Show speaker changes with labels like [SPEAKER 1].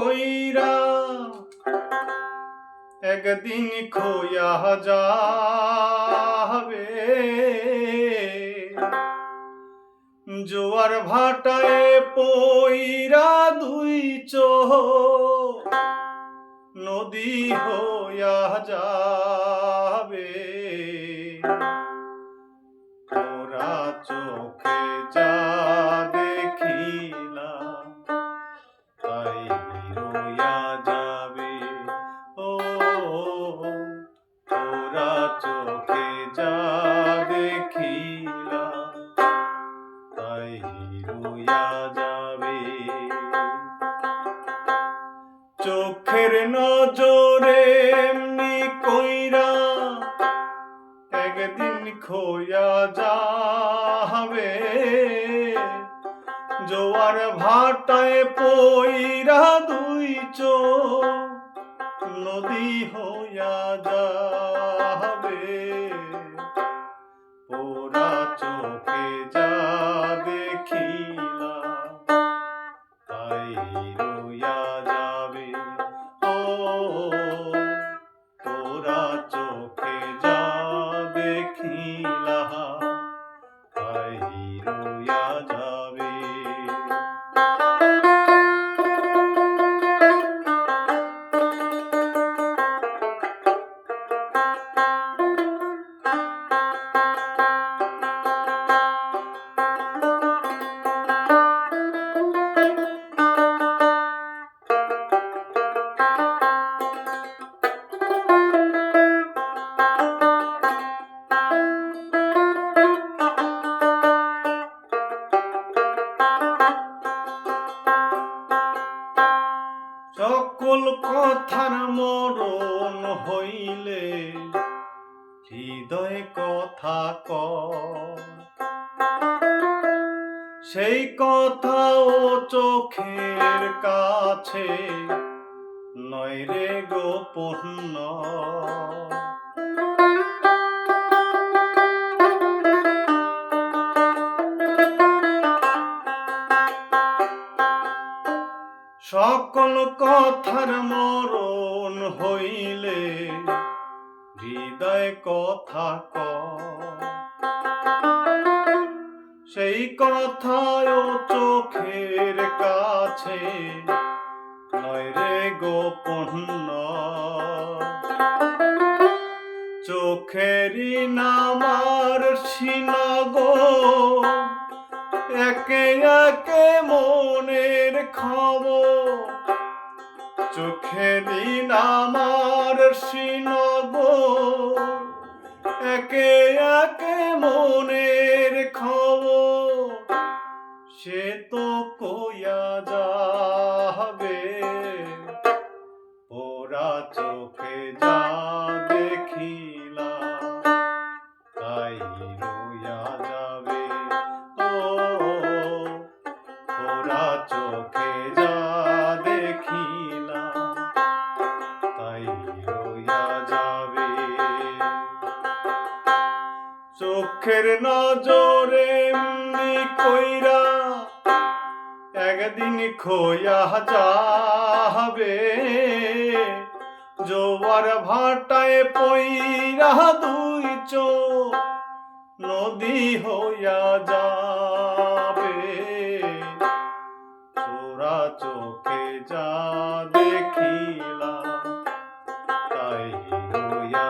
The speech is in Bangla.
[SPEAKER 1] কইরা একদিন খোয়া যাবে। জোয়ার ভাটায় পইরা দুই চোহ নদী হইয়া যাবে। তোরা চোখে যা যাবে। চোখের নজরে এমনি কইরা একদিন খোয়া যাবে। জোয়ার ভাটায় পইরা দুই চো নদী হইয়া যাবে সকল কথার মরণ হইলে হৃদয় কথা ক সেই কথা ও চোখের কাছে নয় রে গোপন সকল কথার মরণ হইলে, হৃদয় কথা ক। সেই কথায় চোখের কাছে নয় রে গোপন চোখেরই নামার সিনাগো একে একে মনের খবর। চোখেরই নামার সিনগো একে একে মনের খবর। সে তো কইয়া যাবে ওরা চোখে যা দেখিলা চোখে যা দেখিলা তাই রইয়া যাবে। চোখের নজরে এমনি কইরা একদিন খোয়া যাবে। জোয়ার ভাটায় পইরা দুই চো নদী হইয়া যাবে 哎呦呀。